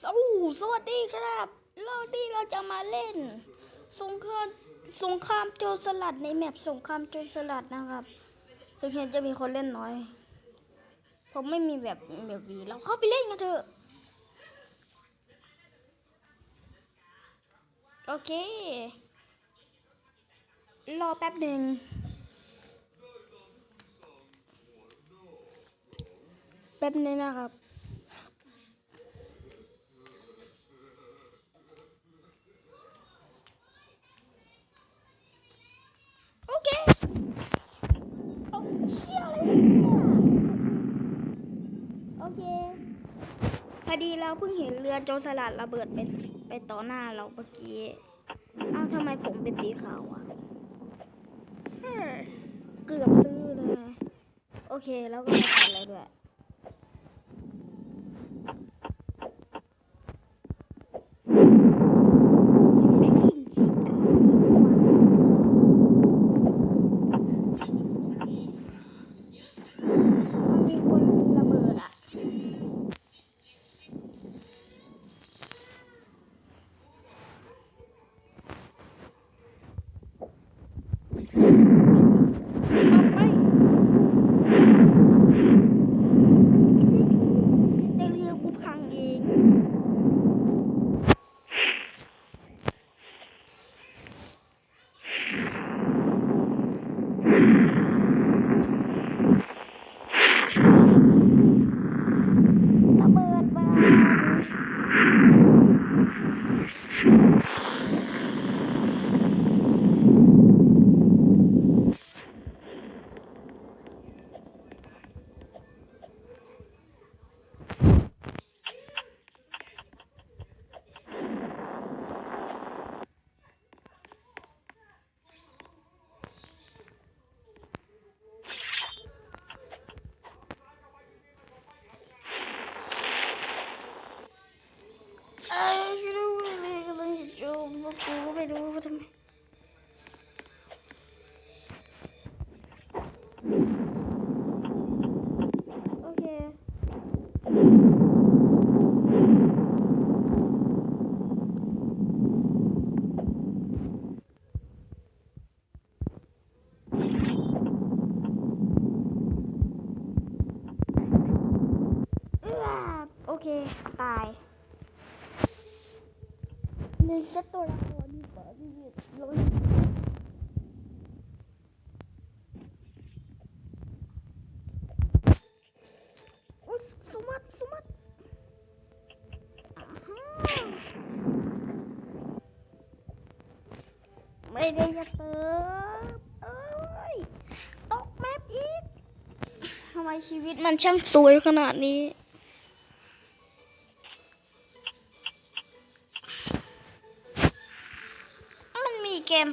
สวสวัสดีครับเราดีเราจะมาเล่น สงครามสงครามโจรสลัดในแมปสงครามโจรสลัดนะครับถึงเห็นจะมีคนเล่นน้อยผมไม่มีแบบแบบนี้เราเข้าไปเล่นกันเถอะ โอเค รอแป๊บหนึ่งแป๊บนึงนะครับ โอเคเอาเชี่ยอะไรเนี่ยโอเค พอดีเราเพิ่งเห็นเรือโจรสลัดระเบิดไปไปต่อหน้าเราเมื่อกี้อ้าวทำไมผมเป็นสีขาวอะเกือบซื้อเลย โอเคแล้วก็ไม่ทำอะไรด้วย เอ้ยไม่รู้เลยกำลังจะจ มว่ากูก็ไม่รู้ว่าทำไมโอเคเอื้อโอเคตายหนึ่งเซตตัวละครดีกว่าที่เราอุ๊ยสมัดสมัดอ่าฮะไม่ได้จะเติมเอ้ยตกแมปอีกทำไมชีวิตมันช่างสวยขนาดนี้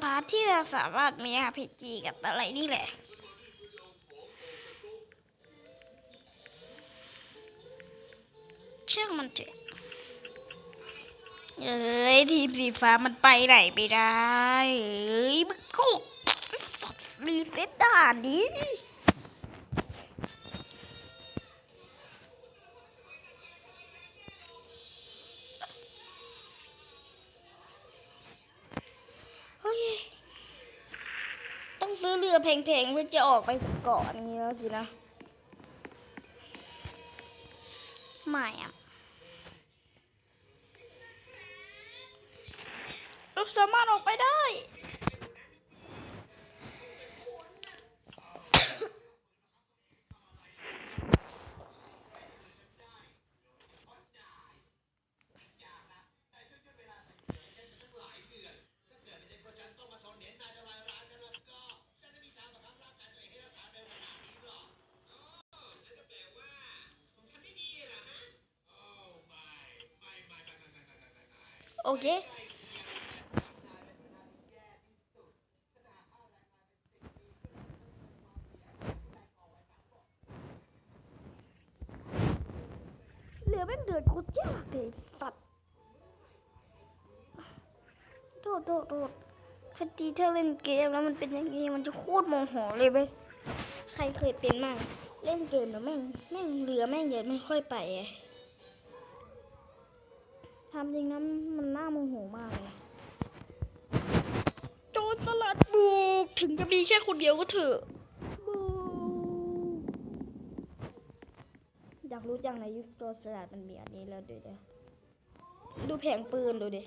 พาร์ทที่เราสามารถมี RPG กับอะไรนี่แหละ เชื่องมันเถอะเอ้ย ทีมสีฟ้ามันไปไหนไม่ได้ เอ้ย มันกุกรีเซ็ตด่านนี้ เรือแพงๆเพื่อจะออกไปเกาะนี้แล้วสินะไม่อะเราสามารถออกไปได้ โอเค เหลือแม่งเดือดโคตรยากเลยสัตว์โทษโทษโทษคดีถ้าเล่นเกมแล้วมันเป็นอย่างนี้มันจะโคตรโมโหเลยเว้ยใครเคยเป็นมั่งเล่นเกมแล้วแม่งแม่งเรือแม่งเยอะไม่ค่อยไปอะ ทำจริงนะมันน่าโมโหมากเลยโจรสลัดบุกถึงจะมีแค่คนเดียวก็เถอะบุกอยากรู้จังในยุคโจรสลัดมันมีอันนี้แล้วดูดิดูแผงปืนดูดิ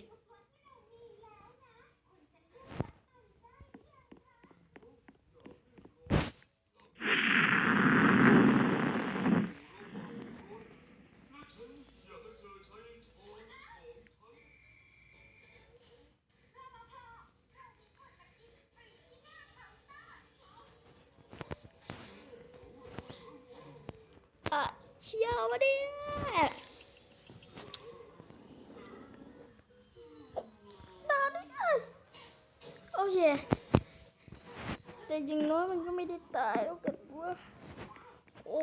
อะเชียวมาดิตาดิโอเค แต่อยังน้อยมันก็ไม่ได้ตายแล้วกันว่าโอ้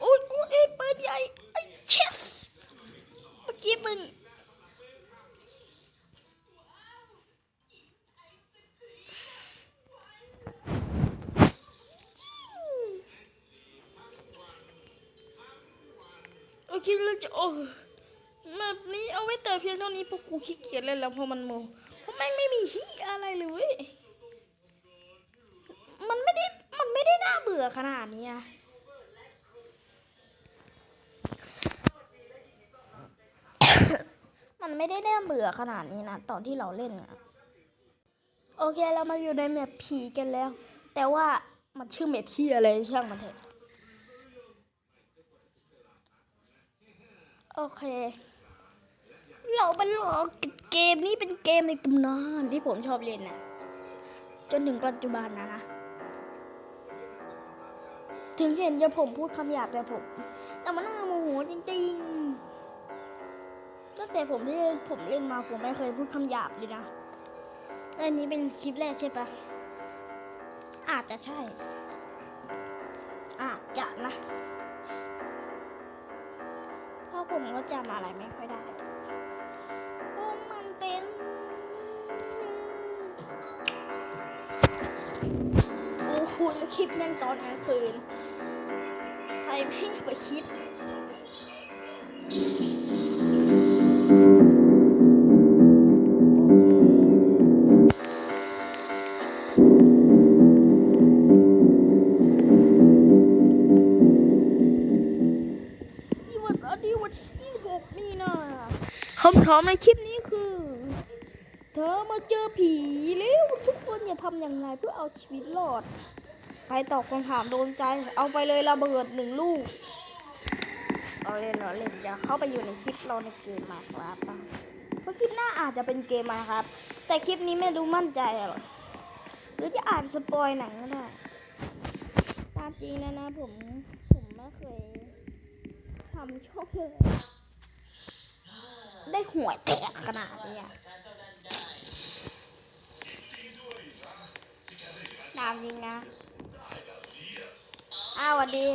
โอ้ยกูเอ้ยปืนใหญ่ไอ้เชสเมื่อกี้ปืน โอเคเราจะโอ้แบบนี้เอาไว้แต่เพียงเท่านี้พราะกูขี้เกียจเล่นแล้วเพราะมันโมเพราะแม่งไม่มีฮีอะไรเลยเว้ยมันไม่ได้มันไม่ได้น่าเบื่อขนาดนี้อะมันไม่ได้น่าเบื่อขนาดนี้นะตอนที่เราเล่นอะโอเคเรามาอยู่ในแมปผีกันแล้ว แต่ว่ามันชื่อแมปผีอะไรช่างมันเถอะ โอเค เราไปหลอกเกมนี้เป็นเกมในตำนานที่ผมชอบเล่นนะจนถึงปัจจุบันนะนะ ถึงเห็นจะผมพูดคำหยาบแต่ผม แต่มันน่าโมโหจริงๆตั้งแต่ผมที่ผมเล่นมาผมไม่เคยพูดคำหยาบเลยนะอันนี้เป็นคลิปแรกใช่ปะอาจจะใช่ อาจจะนะ ผมก็จำอะไรไม่ค่อยได้เพราะมันเป็นโอ้คุณคลิปแม่งตอนกลางคืน ใครไม่อยากไปคิด คำถามในคลิปนี้คือ เธอมาเจอผีแล้วทุกคนอย่าทำอย่างไรเพื่อเอาชีวิตรอด ใครตอบคำถามโดนใจ เอาไปเลยระเบิดหนึ่งลูก เอาเล่นเหรอเล่นอย่าเข้าไปอยู่ในคลิปเราในเกมมาครับเพราะคลิปหน้าอาจจะเป็นเกมมาครับ แต่คลิปนี้ไม่รู้มั่นใจหรอกหรือจะอาจสปอยหนังก็ได้ตามจริงนะนะผมผมไม่เคยทำช่องเลย ได้หัวแตกขนาดนี้ตามจริงนะ อ้าวสวัสดี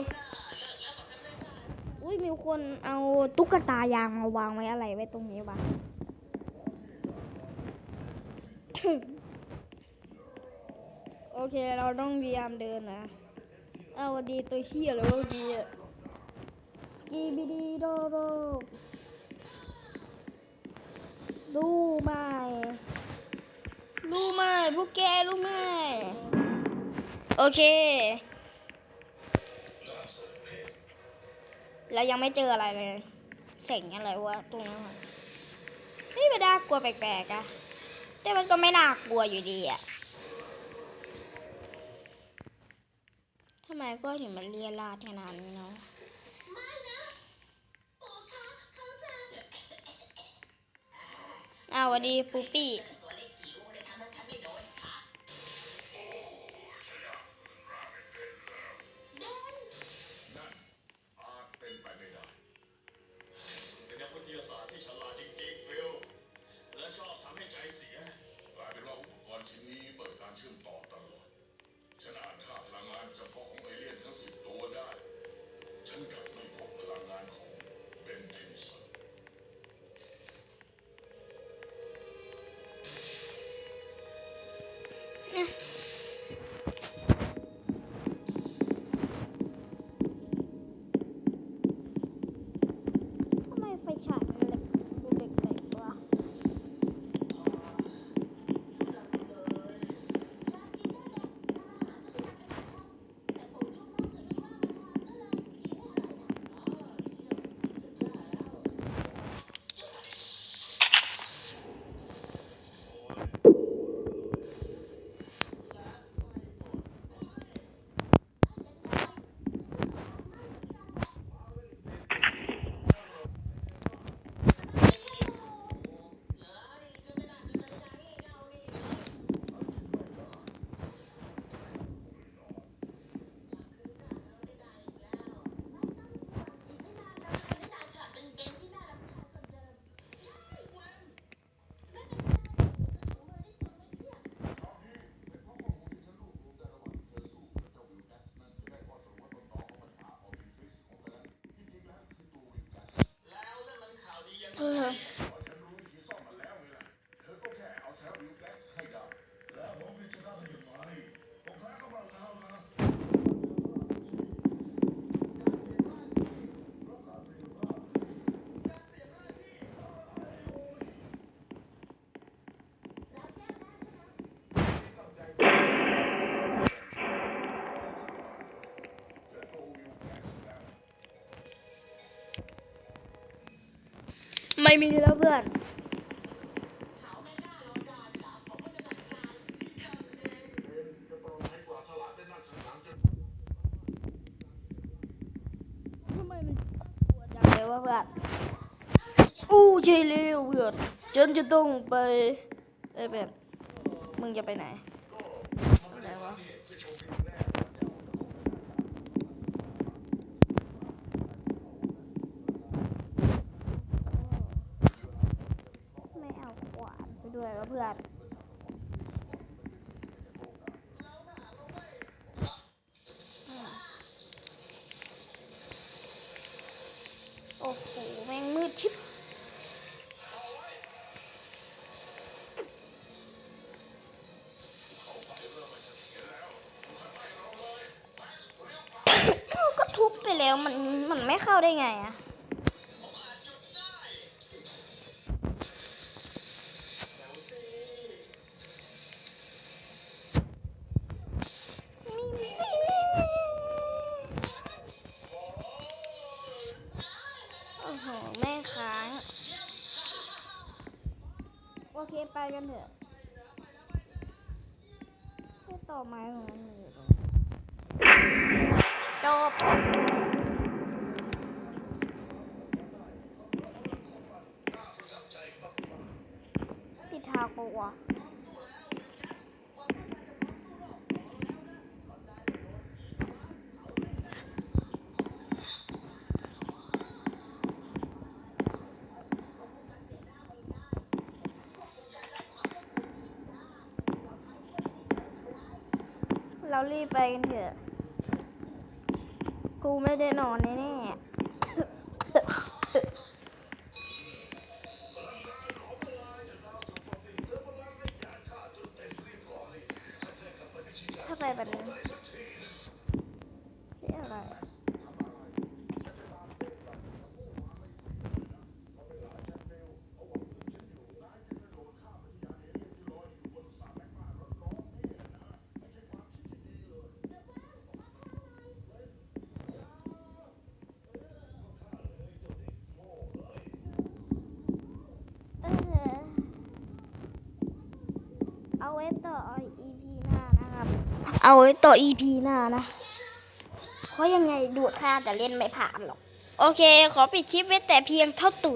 อุ้ยมีคนเอาตุ๊กตายางมาวางไว้อะไรไว้ตรงนี้วะโอเคเราต้องพยายามเดินนะอ้าวสวัสดีตัวเฮียเลยเมื่อกี้อะกีบีดีโดโด ดูไหม่ดูไหมพวกแกรู้ไหมโอเคแล้วยังไม่เจออะไรเลยเสียงอะไรวะตรงนั้นนี่ไม่น่ากลัวแปลกๆอะแต่มันก็ไม่น่ากลัวอยู่ดีอะทำไมก็ถึงมันเลียราดขนาดนี้เนาะ อ้าววันนี้ปูปี้ อ ม่มีแล้วเพื่อน ทำไมมันปวดจังเลยวะเพื่อน อู้ใช่เร็วเพื่อนฉันจะต้องไปไอ้ยแบบ มึงจะไปไหนวะไม่เอาขวานไป ด้วยเพื่อนโอ้โหแม่งมืดชิบก็ทุบไปแล้วมันมันไม่เข้าได้ไงอะ ค้าง โอเคไปกันเถอะแค่ต่อไม้ของมันอยู่ตรงจบติดทางปะวะ เรารีบไปกันเถอะ กูไม่ได้นอนแน่ถ้าไปแบบนี้นอะไรอะเออเอาไว้ต่อ EP หน้านะครับ เอาไว้ต่อ EP หน้านะ เพราะยังไงดูท่าจะเล่นไม่ผ่านหรอก โอเค ขอปิดคลิปไว้แต่เพียงเท่าตัว